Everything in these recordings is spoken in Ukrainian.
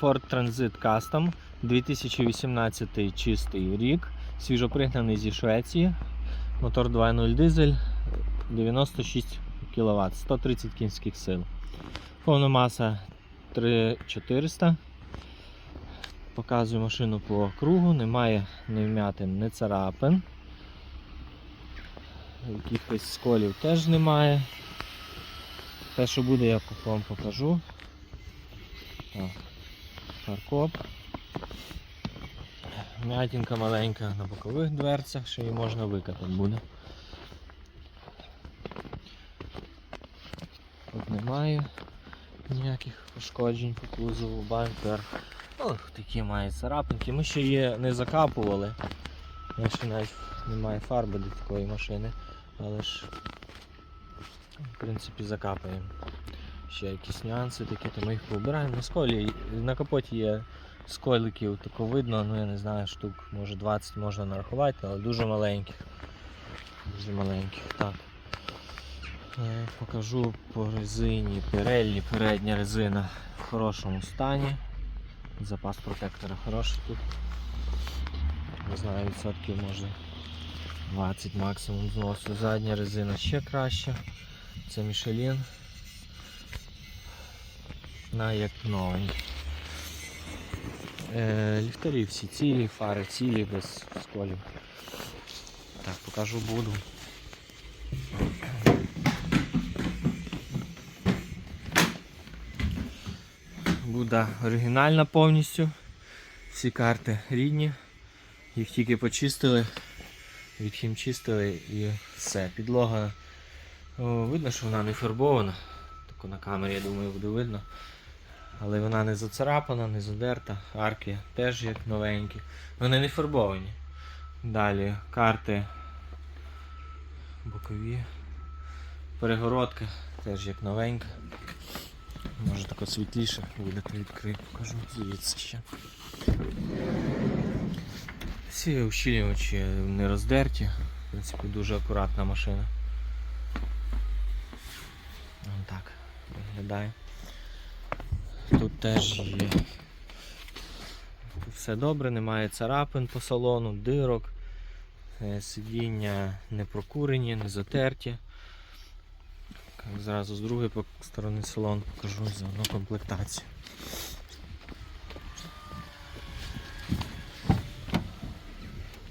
Ford Transit Custom 2018 чистий рік, свіжопригнаний зі Швеції. Мотор 2.0 дизель 96 кВт, 130 кінських сил. Повна маса 3400. Показую машину по кругу, немає ні вмятин, ні царапин. Якихось сколів теж немає. Те, що буде, я вам покажу. Так, Фаркоп. М'ятінка маленька на бокових дверцях, що її можна викатати буде. Тут немає ніяких пошкоджень по кузову, бампер. Ох, такі має царапинки. Ми ще її не закапували. Ще навіть немає фарби до такої машини, але ж в принципі закапаємо. Ще якісь нюанси такі, то ми їх побираємо. На сколі на капоті є сколиків, тако видно, ну я не знаю, штук, може 20 можна нарахувати, але дуже маленьких. Дуже маленьких. Так. Е, Покажу по резині. Pirelli, передня резина в хорошому стані. Запас протектора хороший тут. Не знаю, відсотків може 20 максимум зносу. Задня резина ще краще. Це Michelin. На як новенький. Е, ліхтарі всі цілі, фари цілі, без сколів. Так, покажу буду. Буда оригінальна повністю. Всі карти рідні. Їх тільки почистили, відхімчистили і все. Підлога. О, видно, що вона не фарбована. Тако на камері, я думаю, буде видно. Але вона не зацарапана, не задерта. Арки теж як новенькі. Вони не фарбовані. Далі карти бокові. Перегородка теж як новенька. Може тако світліше буде, відкрию, покажу звідси ще. Всі ущільнювачі не роздерті. В принципі, дуже акуратна машина. Вон так виглядає. Тут теж є. Все добре, немає царапин по салону, дирок, Е, сидіння не прокурені, не затерті. Зразу з другої сторони салон покажу заодно комплектацію.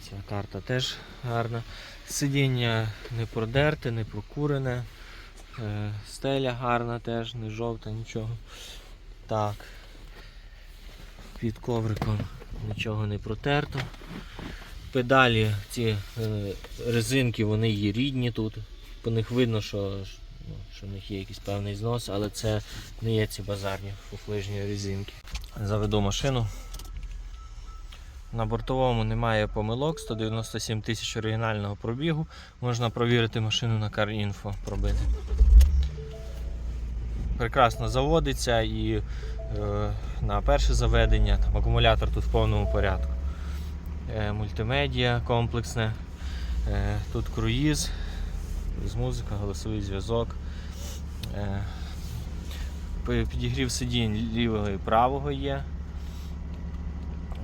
Ця карта теж гарна. Сидіння не продерте, не прокурене. Е, Стеля гарна теж, не жовта, нічого. Так. Під ковриком нічого не протерто. Педалі, ці е, резинки, вони є рідні тут. По них видно, що, ну, що в них є якийсь певний знос, але це не є ці базарні фуфлижні резинки. Заведу машину. На бортовому немає помилок, 197 тисяч оригінального пробігу. Можна провірити машину на CarInfo пробити. Прекрасно заводиться і е, на перше заведення там, акумулятор тут в повному порядку. Е, мультимедіа комплексне. Е, тут круїз, з музика, голосовий зв'язок. Е, підігрів сидінь лівого і правого є.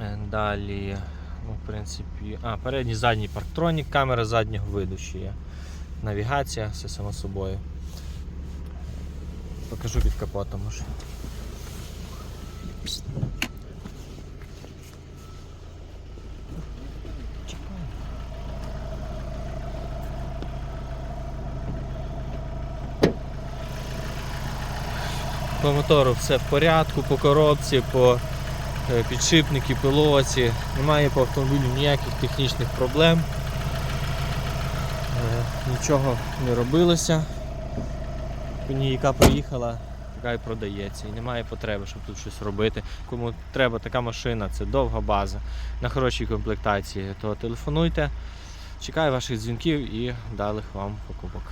Е, Далі, ну, в принципі, а, передній задній парктронік, камера заднього виду ще є. Навігація, все само собою. Покажу під капотом може. По мотору все в порядку, по коробці, по е, підшипники, пилоці. Немає по автомобілю ніяких технічних проблем. Е, Нічого не робилося. Ній яка приїхала, така і продається. І немає потреби, щоб тут щось робити. Кому треба така машина, це довга база на хорошій комплектації, то телефонуйте. Чекаю ваших дзвінків і далих вам покупок.